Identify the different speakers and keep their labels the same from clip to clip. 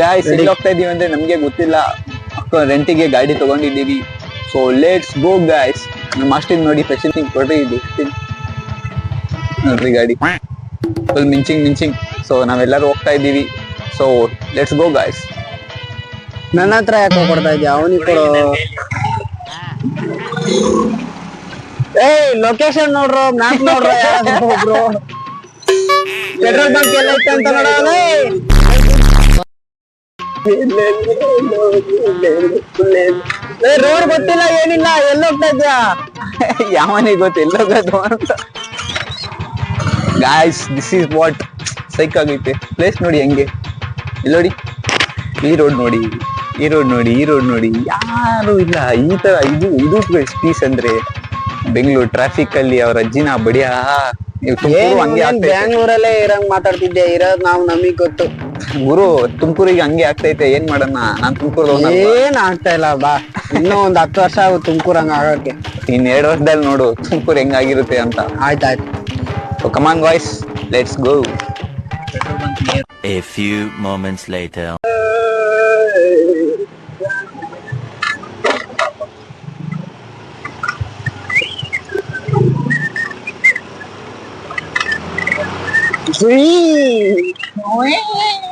Speaker 1: Guys ಎಲ್ಲಿ ಹೋಗ್ತಾ ಇದೀವಿ ಅಂದ್ರೆ ನಮ್ಗೆ ಗೊತ್ತಿಲ್ಲ. ರೆಂಟಿಗೆ ಗಾಡಿ ತಗೊಂಡಿದ್ದೀವಿ. ಸೊ ಲೆಟ್ಸ್ ಗೋ ಗಾಯ್ಸ್ ನಮ್ಮ ಅಷ್ಟಿನ ನೋಡಿ ಫೆಸಿಲಿಟಿ ಕೊಡ್ರಿ ಇದು ನೋಡ್ರಿ ಗಾಡಿ. ಫುಲ್ ಮಿಂಚಿಂಗ್ ಮಿಂಚಿಂಗ್ ಸೊ ನಾವೆಲ್ಲರೂ ಹೋಗ್ತಾ ಇದ್ದೀವಿ. ಸೊ ಲೆಟ್ಸ್ ಗೋ ಗಾಯ್ಸ್
Speaker 2: ನನ್ನ ಹತ್ರ ಯಾಕೆ ಕೊಡ್ತಾ ಇದ್ಯಾ? ಅವನಿಗೆ ಕೊಡು. ಏಯ್ ಲೊಕೇಶನ್ ನೋಡ್ರು ಮ್ಯಾಪ್ ನೋಡ್ರು ಯಾರಾದ್ರೂ ಒಬ್ರು. ಪೆಟ್ರೋಲ್ ಬಂಕ್ ಎಲ್ಲ ಇತ್ತು ಅಂತ ನೋಡೋಣ ರೋಡ್ ಗೊತ್ತಿಲ್ಲ ಏನಿಲ್ಲ ಎಲ್ಲೋಗ್ತಾ ಇದ್ಯಾ
Speaker 1: ಯಾವನಿಗೆ ಗೊತ್ತು ಎಲ್ಲೋಗೋದು ಅಂತ. Guys this is what psych ಆಗೈತೆ. ಪ್ಲೇಸ್ ನೋಡಿ ಹೆಂಗೆ. ಇಲ್ಲಿ ನೋಡಿ. ಈ ರೋಡ್ ನೋಡಿ ಈ ರೋಡ್ ನೋಡಿ ಈ ರೋಡ್ ನೋಡಿ. ಯಾರು ಇಲ್ಲ. ಈ ತರ ಇದು ಇದು ಪೀಸ್ ಅಂದ್ರೆ ಬೆಂಗಳೂರು ಟ್ರಾಫಿಕ್ ಅಲ್ಲಿ ಅವ್ರ ಅಜ್ಜಿನ ಬಡಿಯ.
Speaker 2: ಬ್ಯಾಂಗ್ಳೂರಲ್ಲೇ ಇರಂಗ್ ಮಾತಾಡ್ತಿದ್ದೆ ಇರೋದ್ ನಾವು ನಮಗ್ ಗೊತ್ತು.
Speaker 1: ಗುರು ತುಮಕೂರಿಗೆ ಹಂಗೆ ಆಗ್ತೈತೆ ಏನ್ ಮಾಡೋಣ? ನಾನ್ ತುಮಕೂರು
Speaker 2: ಏನ್ ಆಗ್ತಾ ಇಲ್ಲ ಬಾ. ಇನ್ನೂ ಒಂದ್ ಹತ್ತು ವರ್ಷ ಆಗುತ್ತೆ ತುಮಕೂರ್ ಹಂಗ ಆಗಕ್ಕೆ
Speaker 1: ಇನ್ ಎರಡು ವರ್ಷದಲ್ಲಿ ನೋಡು ತುಮಕೂರು ಹೆಂಗಾಗಿರುತ್ತೆ ಅಂತ.
Speaker 2: ಆಯ್ತಾಯ್ತು
Speaker 1: so come on voice let's go
Speaker 3: A few moments later.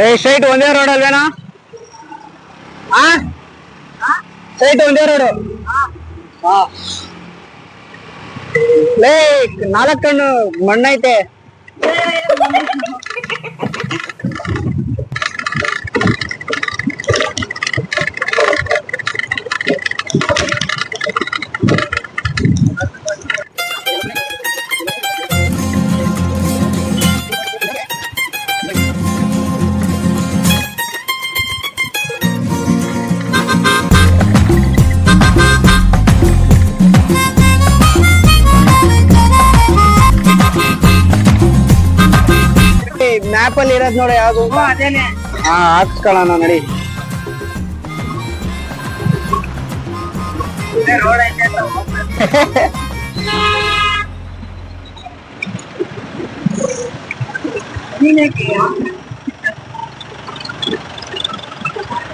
Speaker 2: ಏ ಸ್ಟ್ರೈಟ್ ಒಂದೇ ರೋಡ್ ಅಲ್ವೇನಾ? ಆ? ಒಂದೇ ರೋಡ್ ಲೇ ನಾಲ್ಕು ಕಣ್ಣು ಮಣ್ಣೈತೆ. ಮ್ಯಾಪ್ ಅಲ್ಲಿ ಇರೋದ್ ನೋಡಿ. ಯಾವ್ದು ಹಾ ಹಾಕ್ಸ್ಕೊಳ್ಳೋಣ ನಡಿ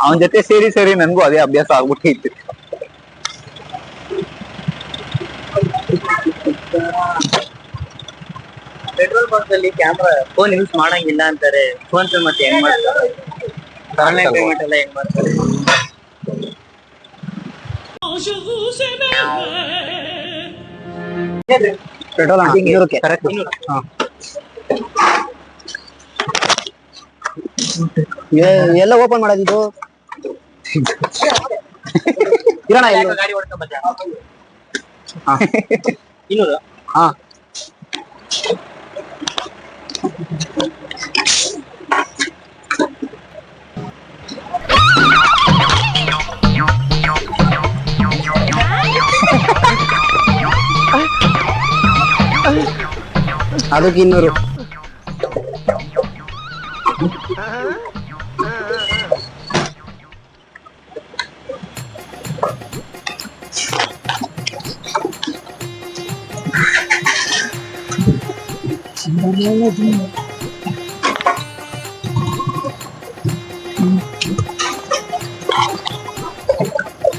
Speaker 1: ಅವನ ಜೊತೆ ಸೇರಿ ಸೇರಿ ನನ್ಗೂ ಅದೇ ಅಭ್ಯಾಸ ಆಗ್ಬಿಟ್ಟೈತಿ.
Speaker 2: ಅಲ್ಲಿ ಕ್ಯಾಮ್ರಾ ಫೋನ್ ಯೂಸ್ ಮಾಡಂಗಿಲ್ಲ ಅಂತಾರೆ. ಫೋನ್ ಪೇ ಮತ್ತೆ ಹೆಂಗ್ ಮಾಡ್ತಾರೆ? ಆನ್ಲೈನ್ ಪೇಮೆಂಟ್ ಎಲ್ಲ ಹೆಂಗ್ ಮಾಡ್ತಾರೆ? ಪೆಟ್ರೋಲ್ ಇನ್ನೂರಕ್ಕೆ ಹಾ. ಎ- ಎಲ್ಲ ಓಪನ್ ಮಾಡೋದಿದು ಇರೋಣ ಗಾಡಿ ಇನ್ನೂರು? ಹಾ. ಅದಕ್ಕೆ ಇನ್ನೂರು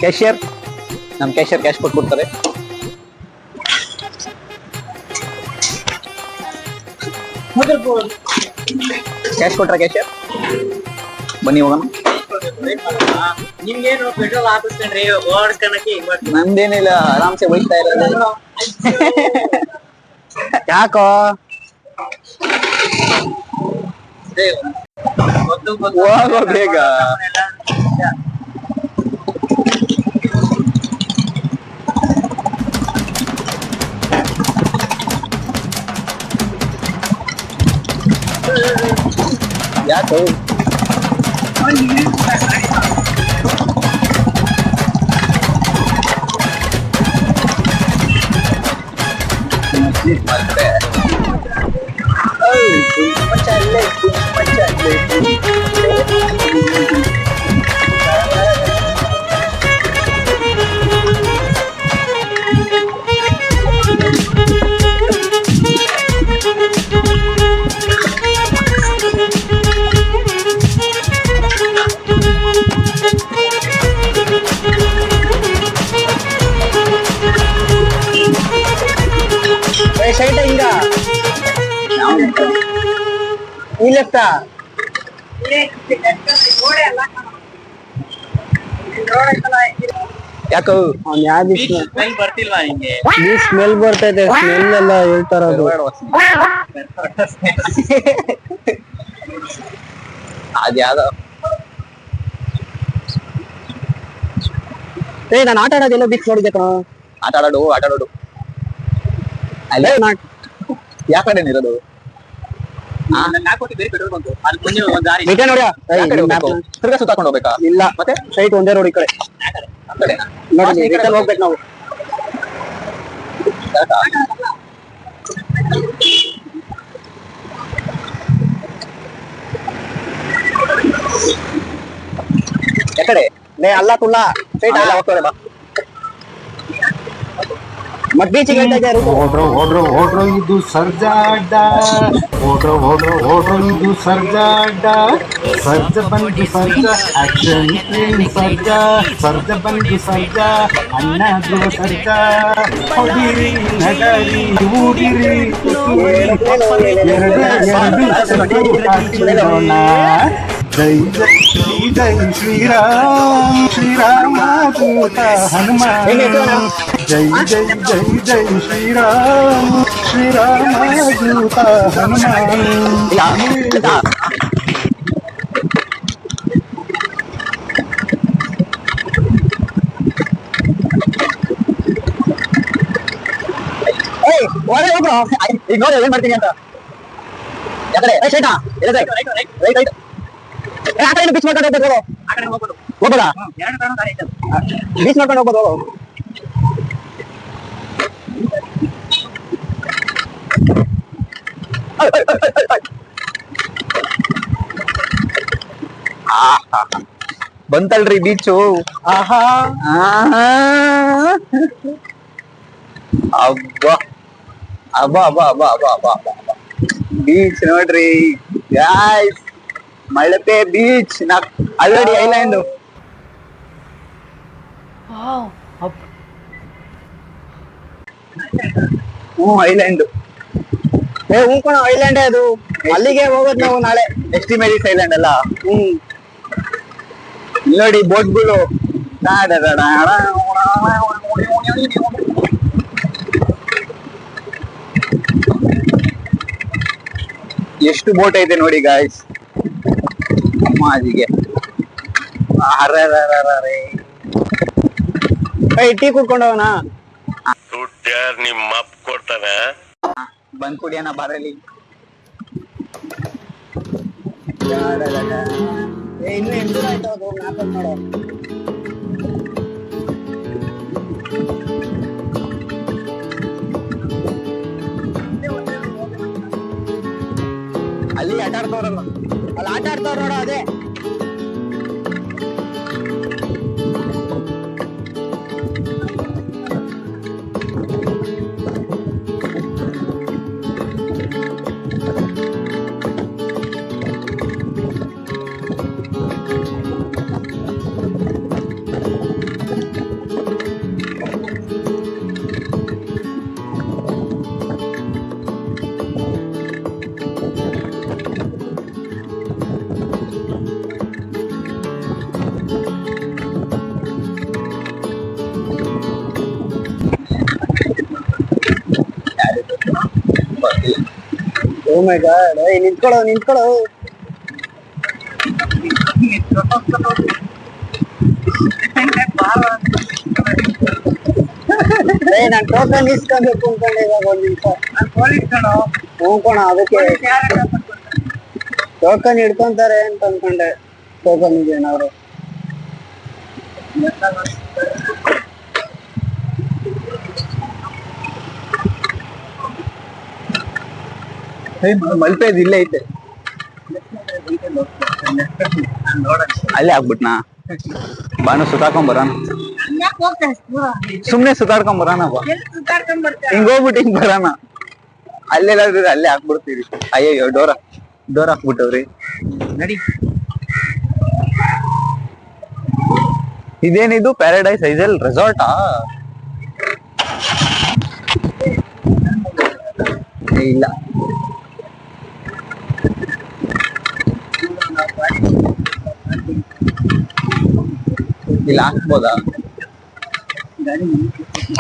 Speaker 1: ಕ್ಯಾಶಿಯರ್ ನಮ್ ಕ್ಯಾಶಿಯರ್ ಕ್ಯಾಶ್ ಕೊಟ್ಬಿಡ್ತಾರೆ. ಕ್ಯಾಶ್ ಕೊಟ್ರ ಕ್ಯಾಶ್ ಬನ್ನಿ ಹೋಗೋಣ.
Speaker 2: ನಿಮ್ಗೇನು ಪೆಟ್ರೋಲ್ ಹಾಕಿಸ್ಕೊಂಡ್ರಿ ಮಾಡ್ತೀವಿ
Speaker 1: ನಂದೇನಿಲ್ಲ ಆರಾಮ್ಸೆ ಬೈತಾ ಇರೋದು.
Speaker 2: ಯಾಕೋ?
Speaker 1: ಹೋಗೋ ಬೇಗ. dạ tụi Ôi, đừng có chạy ừ,
Speaker 2: lên, đừng có chạy lên, đừng có chạy lên. Left
Speaker 1: ಯಾಕೋ?
Speaker 2: ಅವ್ನ್ ಯಾವ್ದು
Speaker 3: ಸ್ಮೆಲ್ ಬರ್ತಿಲ್ವಾ ನಿಂಗೆ?
Speaker 2: ಈ ಸ್ಮೆಲ್ ಬರ್ತೈತೆ ಸ್ಮೆಲ್ ಎಲ್ಲ ಹೇಳ್ತಾರ ಅದು
Speaker 1: ಅದ್ಯಾವ್ದ
Speaker 2: ಏ ನಾನು ಆಟ ಆಡೋದೆಲ್ಲ ಬಿಕ್ ನೋಡಿದೆ ಕಣ.
Speaker 1: ಆಟ ಆಡೋಡು ಆಟ ಆಡೋಡು ಅಲ್ಲೇ ಯಾವ ಕಡೆ ತಿರ್ಗಾ ಸುತ್ತಾಕೊಂಡು ಹೋಗ್ಬೇಕಾ?
Speaker 2: ಇಲ್ಲ.
Speaker 1: ಮತ್ತೆ?
Speaker 2: ಸ್ಟ್ರೈಟ್ ಒಂದೇ ರೋಡ್ ಈ ಕಡೆ. ನೋಡಿ ರಿಟರ್ನ್ ಹೋಗ್ಬೇಕು ನಾವು.
Speaker 1: ಎಕಡೆ?
Speaker 2: ಲೇ ಅಲ್ಲ ತುಲ್ಲ. ಸ್ಟ್ರೈಟ್
Speaker 1: ಅಲ್ಲ. ಹೋಗ್ತಾರೆ ಬಾ.
Speaker 2: ಮತ್ ಬೀಚಿಗೆ ಹೇಳ್ತಾ ಇದ್ದೆ ರೂಟು
Speaker 4: ಓಡ್ರೋ ಓಡ್ರೋ ಓಡ್ರೋ ಇದು ಸರ್ಜಾಡ ಓಡ್ರೋ ಓಡ್ರೋ ಓಡ್ರೋ ಇದು ಸರ್ಜಾಡ ಸರ್ಜ ಬಂದು ಸರ್ಜ ಆಕ್ಷನ್ ಕ್ವೀನ್ ಸರ್ಜ ಸರ್ಜ ಬಂದು ಸರ್ಜ ಅಣ್ಣ ಧ್ರುವ ಸರ್ಜ ಹೊಡಿರಿ ನಗರಿ ಊಡಿರಿ ಕುಸುರಿ. ಎರಡು ಎರಡು ಸತ್ತು ಹಾಕಿರೋಣ. ಜೈ ಜೈ ಜೈ ಶ್ರೀರಾಮ್ ಶ್ರೀರಾಮ ದೂತ ಹನುಮಾನ್ ಜೈ ಜೈ ಜೈ ಜೈ ಶ್ರೀರಾಮ್ ಶ್ರೀರಾಮ ದೂತ ಹನುಮಾನ್
Speaker 2: ಏಯ್ ಒಳಗೆ ಹೋಗ್ರು
Speaker 1: ಈಗ ನೋಡಿ ಏನ್ ಮಾಡ್ತೀನಿ ಅಂತ ಯಾಕಡೆ
Speaker 2: ಏ ಶೇಟ
Speaker 1: ರೈಟ್ ರೈಟ್
Speaker 2: ಏ ಆ ಕಡೆ ಬೀಚ್ ಮಾಡ್ಕೊಂಡು ಹೋಗ್ಬೋದು ಹೋಗ್ಬೋದಾ ಬೀಚ್ ಮಾಡ್ಕೊಂಡು ಹೋಗ್ಬೋದು ಹೋಗು.
Speaker 1: ಬಂತಲ್ರಿ ಬೀಚು
Speaker 2: ಆಹಾ.
Speaker 1: ಅಬ್ಬಾ. ಅಬ್ಬಾ ಅಬ್ಬಾ ಅಬ್ಬಾ ಅಬ್ಬಾ ಅಬ್ಬಾ ಅಬ್ಬಾ. ಬೀಚ್ ನೋಡ್ರಿ. ಗಾಯ್ಸ್ ಮಳಪೆ ಬೀಚ್ ನಾ ಆಲ್ರೆಡಿ ಐಲ್ಯಾಂಡ್ ಹ್ಞೂ ಐಲ್ಯಾಂಡ್
Speaker 2: ಏ ಐಲ್ಯಾಂಡ್ ಅದು ಅಲ್ಲಿಗೆ ಹೋಗೋದು ನಾವು ನಾಳೆ
Speaker 1: ಎಸ್ಟಿಮೇಟಿಸ್ ಐಲ್ಯಾಂಡ್ ಅಲ್ಲ
Speaker 2: ಹ್ಮ್
Speaker 1: ಇಲ್ಲಿ ನೋಡಿ ಬೋಟ್ಗಳು ಎಷ್ಟು ಬೋಟ್ ಐತೆ ನೋಡಿ ಗಾಯ್ಸ್ ಅಮ್ಮಾಜಿಗೆ ಇಟ್ಟಿ
Speaker 2: ಏಯ್ ಟೀ ಕುಡ್ಕೊಂಡು ಹೋಗೋಣ
Speaker 5: ದುಡ್ಡು ಯಾರು ನಿಮ್ಮ ಅಪ್ಪ ಕೊಡ್ತಾನೆ.
Speaker 1: ಬಂದ್ ಕುಡಿಯೋಣ ಬಾರಲಿ
Speaker 2: ಏ ಇನ್ನು ದೂರ ಆಯ್ತು ನೋಡು.
Speaker 1: ಅಲ್ಲಿ ಆಟ ಆಡ್ತಾವ್ರಲ್ಲ
Speaker 2: ಅಲ್ಲಿ ಆಟ ಆಡ್ತಾವ್ರ ನೋಡ ಅದೇ. ಓ ಮೈ ಗಾಡ್ ಏ ನಿಂತ್ಕೊಳ್ಳೋ ನಿಂತ್ಕೊಳ್ಳೋ. ಏ ನಾನ್ ಟೋಕನ್ ಇಸ್ಕೊಬೇಕು ಅನ್ಕೊಂಡೆ ಇವಾಗ ಒಂದ್ ನಿಮಿಷ. ಹ್ಞೂ ಕಣ, ಅದಕ್ಕೆ. ಟೋಕನ್ ಹಿಡ್ಕೊಂತಾರೆ ಅಂತ ಅನ್ಕೊಂಡೆ ಟೋಕನ್ ಇದೆ ಏನಾದ್ರು
Speaker 1: ಮಲ್ಪೇದ್ ಇಲ್ಲೇ ಐತೆ. ಅಲ್ಲೇ ಆಗ್ಬಿಟ್ನಾ? ಬಾನು ಸುತ್ತಾಕೊಂಡ್ ಬರೋಣ ಸುಮ್ನೆ ಸುತ್ತಾಡ್ಕೊಂಡ್ ಬರೋಣ ಹಿಂಗ್ ಹೋಗ್ಬಿಟ್ಟು ಹಿಂಗ್ ಬರೋಣ. ಅಲ್ಲೆಲ್ಲಾದ್ರೂ ಅಲ್ಲೇ ಅಲ್ಲೇ ಹಾಕ್ಬಿಡ್ತೀವಿ ಅಯ್ಯಯ್ಯೋ ಡೋರ್ ಡೋರ್ ಹಾಕ್ಬಿಟ್ಟವ್ರಿ.
Speaker 2: ನಡಿ.
Speaker 1: ಇದೇನಿದು? ಪ್ಯಾರಡೈಸ್ ಐಸಲ್ ರೆಸಾರ್ಟಾ ಇಲ್ಲ. ಇಲ್ಲ ಹಾಕ್ಬೋದಾ?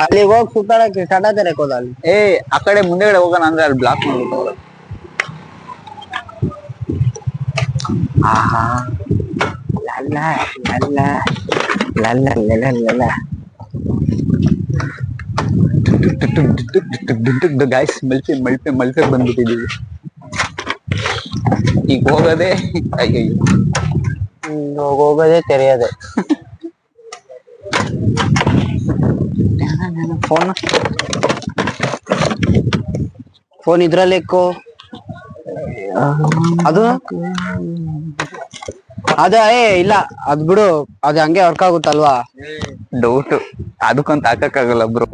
Speaker 2: ಅಲ್ಲಿ ಹೋಗಿ ಸುತ್ತಾಡಕ್ಕೆ ಸಡಾದರೆ ಹೋದ ಅಲ್ಲಿ
Speaker 1: ಏ ಆ ಕಡೆ ಮುಂದೆಗಡೆ ಹೋಗೋಣ ಅಂದ್ರೆ ಅಲ್ಲಿ ಬ್ಲಾಕ್ ಮಾಡ್ಬಿಟ್ಟು ಆಹಾ. ಲಲ್ಲ ಲಲ್ಲ ಲಲ್ಲ ಲಲ್ಲ ಲಲ್ಲ. ಗಾಯ್ಸ್ ಮಲ್ಪೆ ಮಲ್ಪೆ ಮಲ್ಪೆ ಬಂದ್ಬಿಟ್ಟಿದೀವಿ. ಈಗ ಹೋಗೋದೇ ಅಯ್ಯೋ
Speaker 2: ಹೋಗೋದೇ ತೆರೆಯೋದೆ.
Speaker 1: ಫೋನ್.
Speaker 2: ಫೋನ್ ಇದ್ರಲ್ಲಿ ಅದು? ಅದ, ಏ, ಇಲ್ಲ. ಅದ್ ಬಿಡು. ಅದ್ ಹಂಗೆ ವರ್ಕ್ ಆಗುತ್ತಲ್ವಾ?
Speaker 1: ಡೌಟ್ ಅದಕ್ಕಂತ ಹಾಕಕ್ಕಾಗಲ್ಲ ಬ್ರೋ